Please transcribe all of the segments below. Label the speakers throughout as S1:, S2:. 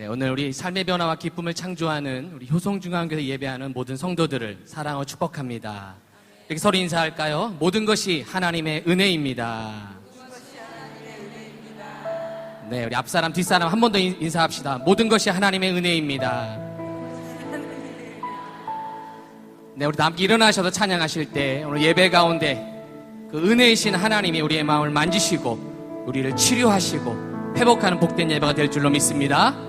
S1: 네, 오늘 우리 삶의 변화와 기쁨을 창조하는 우리 효성중앙교회 예배하는 모든 성도들을 사랑하고 축복합니다. 이렇게 서로 인사할까요? 모든 것이 하나님의 은혜입니다. 네, 우리 앞사람, 뒷사람 한 번 더 인사합시다. 모든 것이 하나님의 은혜입니다. 네, 우리 함께 일어나셔서 찬양하실 때 오늘 예배 가운데 그 은혜이신 하나님이 우리의 마음을 만지시고 우리를 치료하시고 회복하는 복된 예배가 될 줄로 믿습니다.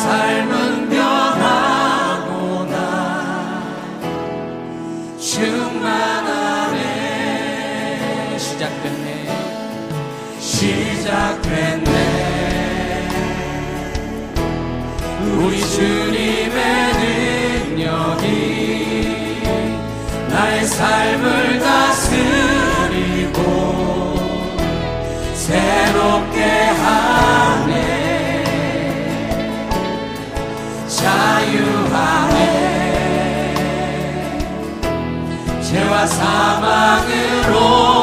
S1: 삶은 변하구나. 충만하네 시작됐네. 시작됐네. 우리 주님의 능력이 나의 삶을 다 자유하네 죄와 사망으로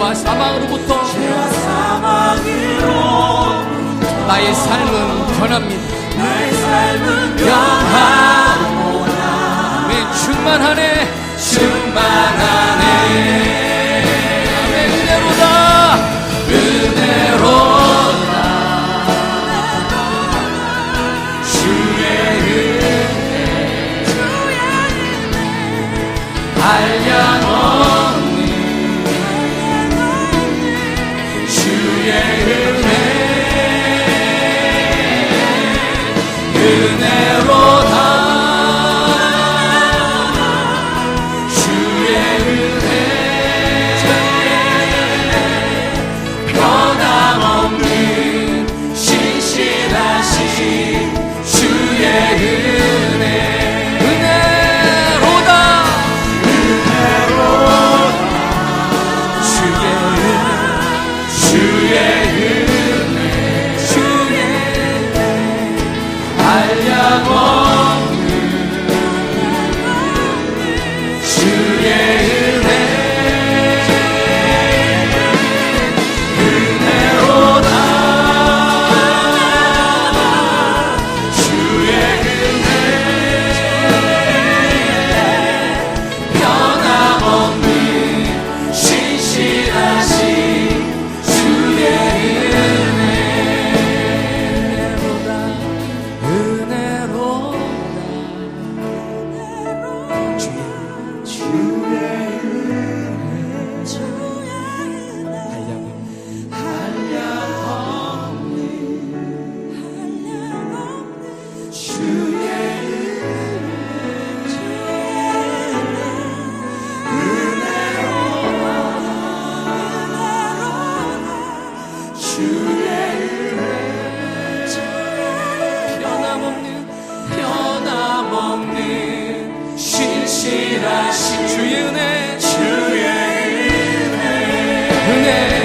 S1: 죄와 사망으로부터 죄와 사망으로 나의 삶은 변합니다. 나의 삶은 변하구나 왜 충만하네. 충만하네. 은 은혜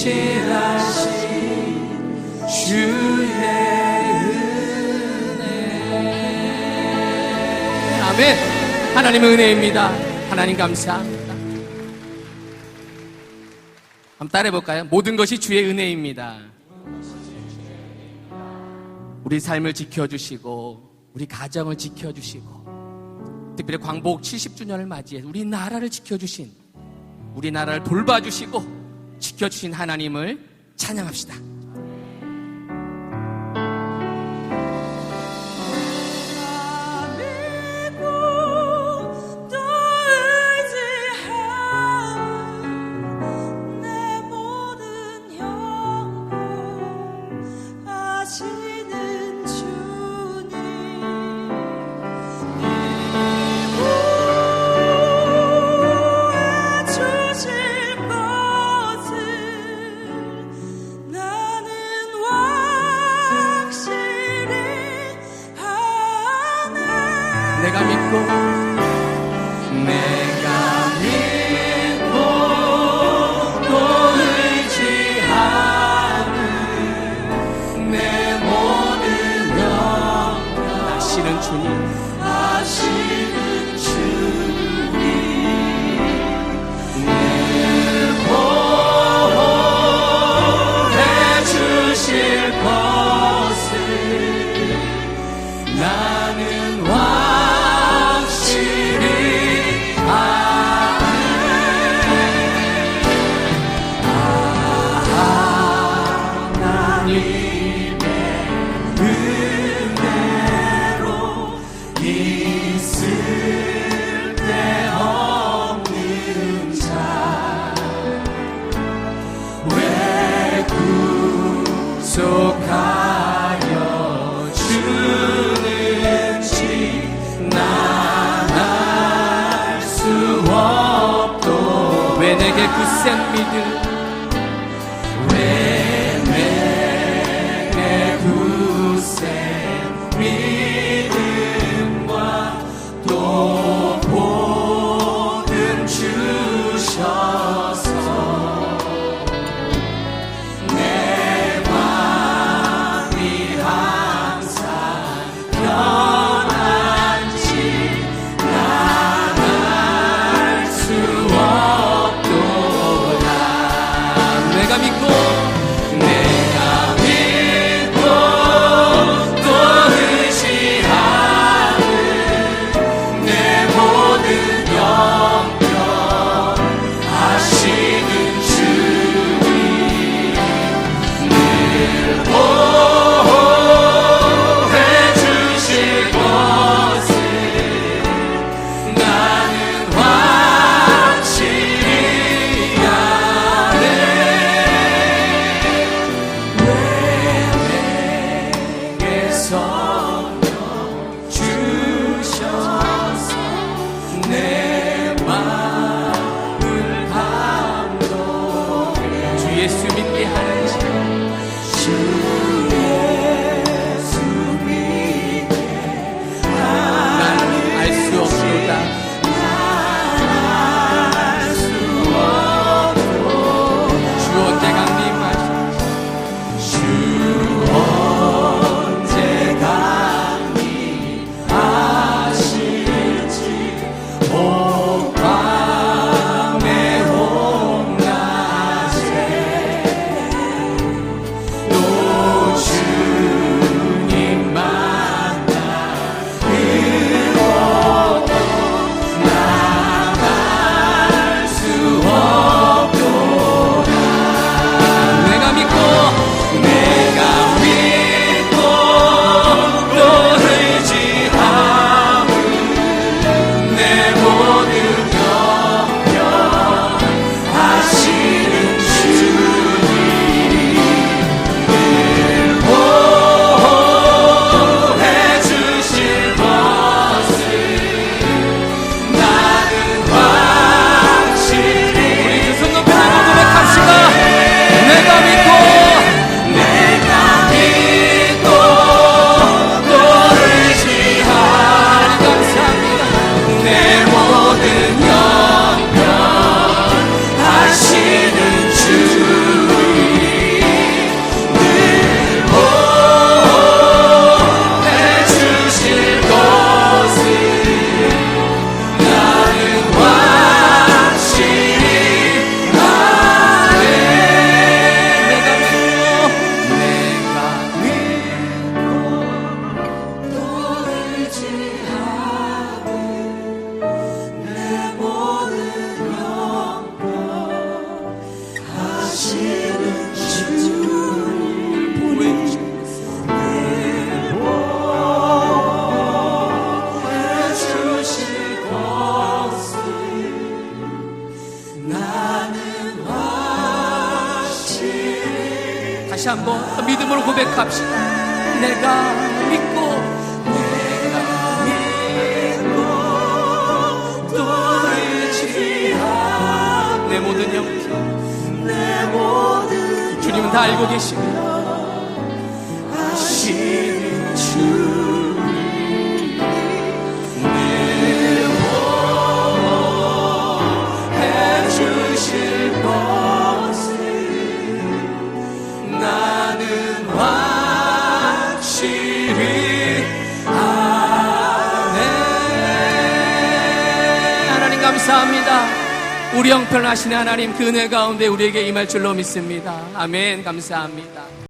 S1: 주의 은혜. 아멘. 하나님 은혜입니다. 하나님 감사합니다. 한번 따라해볼까요? 모든 것이 주의 은혜입니다. 우리 삶을 지켜주시고 우리 가정을 지켜주시고 특별히 광복 70주년을 맞이해 우리 나라를 지켜주신 우리나라를 돌봐주시고 지켜주신 하나님을 찬양합시다.
S2: 手紙っ子 send me to 다시
S1: 한번 믿음으로 고백합시다. 내가 믿고 내 모든
S2: 형편
S1: 주님은 다 알고 계십니다. 우리 형편하시는 하나님 그 은혜 가운데 우리에게 임할 줄로 믿습니다. 아멘. 감사합니다